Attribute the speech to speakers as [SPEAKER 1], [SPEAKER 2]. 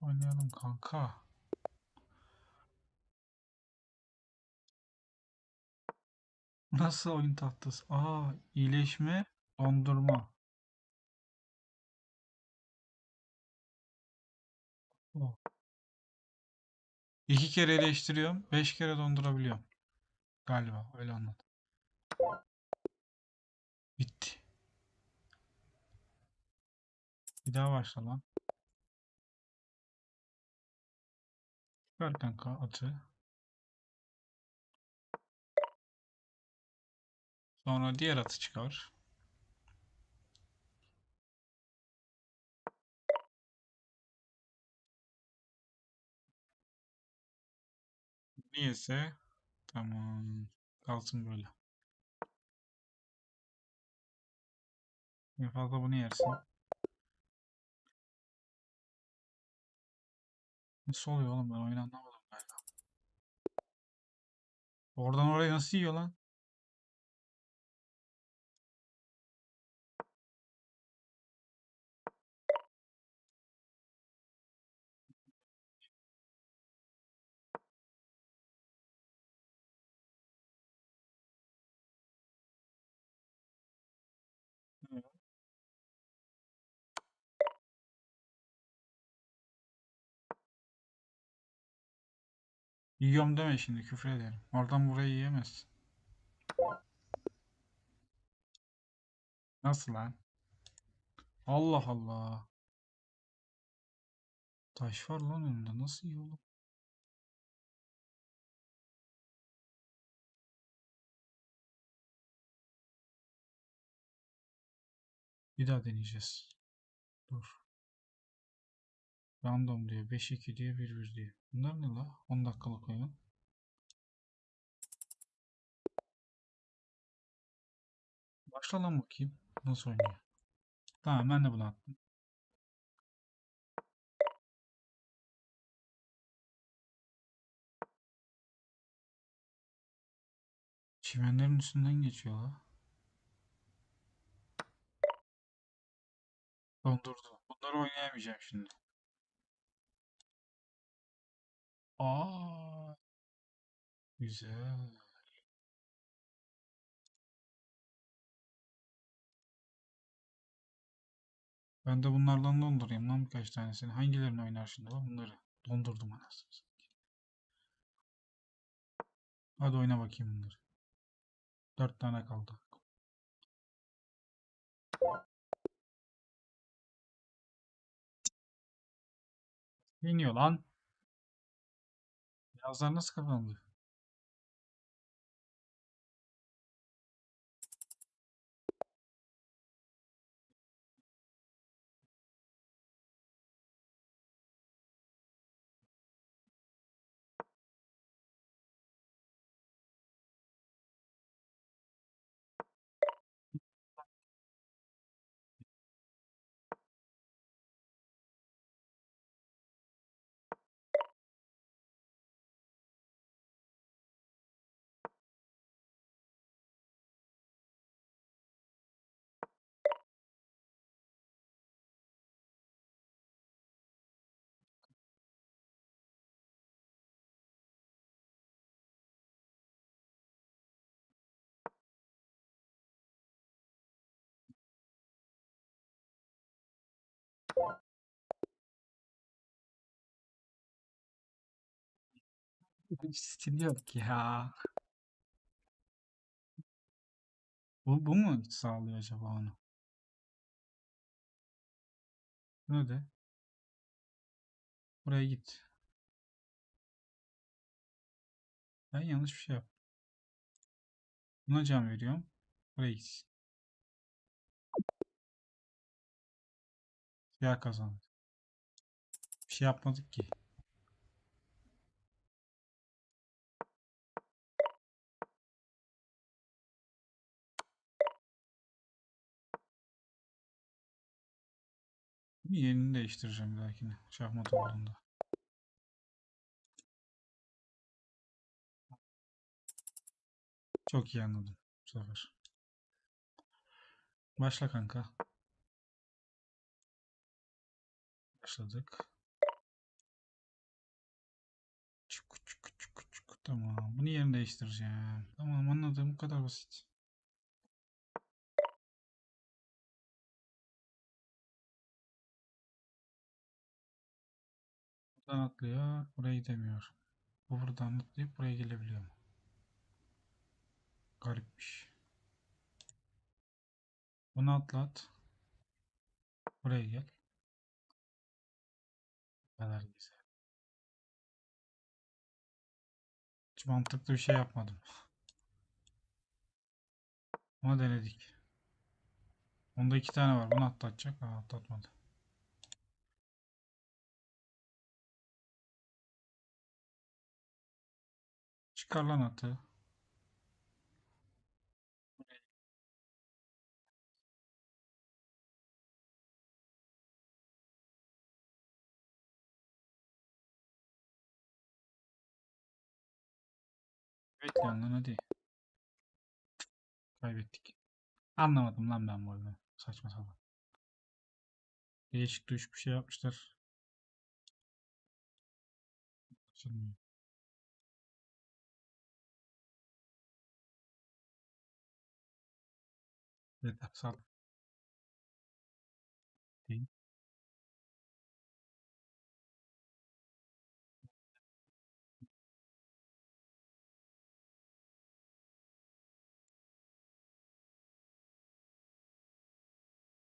[SPEAKER 1] Oynayalım kanka. Nasıl oyun tahtası? Aa, iyileşme, dondurma. Oh. İki kere eleştiriyorum, beş kere dondurabiliyorum. Galiba öyle anladım. Bitti. Bir daha başla lan. Ver kanka atı. Sonra diğer atı çıkar. Niyeyse tamam kalsın böyle. En fazla bunu yersin. Nasıl oluyor oğlum ben oyunu anlamadım galiba. Oradan oraya nasıl yiyor lan? Yiyorum deme şimdi küfür ederim. Oradan buraya yiyemezsin. Nasıl lan? Allah Allah. Taş var lan önünde. Nasıl yiyor oğlum? Bir daha deneyeceğiz. Dur. Random diyor. 5-2 diyor. 1-1 diyor. Bunlar ne la? 10 dakikalık oyun. Başla bakayım. Nasıl oynuyor? Tamam ben de bunu attım. Çimenlerin üstünden geçiyor. Dondurdu. Bunları oynayamayacağım şimdi. Aa, güzel. Ben de bunlardan dondurayım lan birkaç tanesini. Hangilerini oynar şimdi lan bunları? Dondurdum anasını. satayım. Hadi oyna bakayım bunları. Dört tane kaldı. Yeniyor lan. Yazlar nasıl kazandı? Hiç stil yok ya. Bu, bu mu sağlıyor acaba onu? Ne de? Buraya git. Ben yanlış bir şey yaptım. Buna can veriyorum. Buraya git. Siyah kazandı. Bir şey yapmadık ki. Yerini değiştireceğim bir dahakine. Şahmat olduğunda. Çok iyi anladım bu sefer. Başla kanka. Başladık. Çık çık çık çık. Tamam. Bunu yerini değiştireceğim. Tamam anladım. Bu kadar basit. Buradan atlıyor. Buraya gidemiyor. Bu buradan atlayıp buraya gelebiliyor mu? Garipmiş. Bunu atlat. Buraya gel. Bu kadar güzel. Hiç mantıklı bir şey yapmadım. Ama denedik. Onda iki tane var. Bunu atlatacak. Aa, atlatmadı. Çıkar lan atı. Bekleyin lan hadi. Kaybettik. Anlamadım lan ben bu oyunu. Saçma sapan. Değişik düşük bir şey yapmışlar. Açılmıyor. لتحصل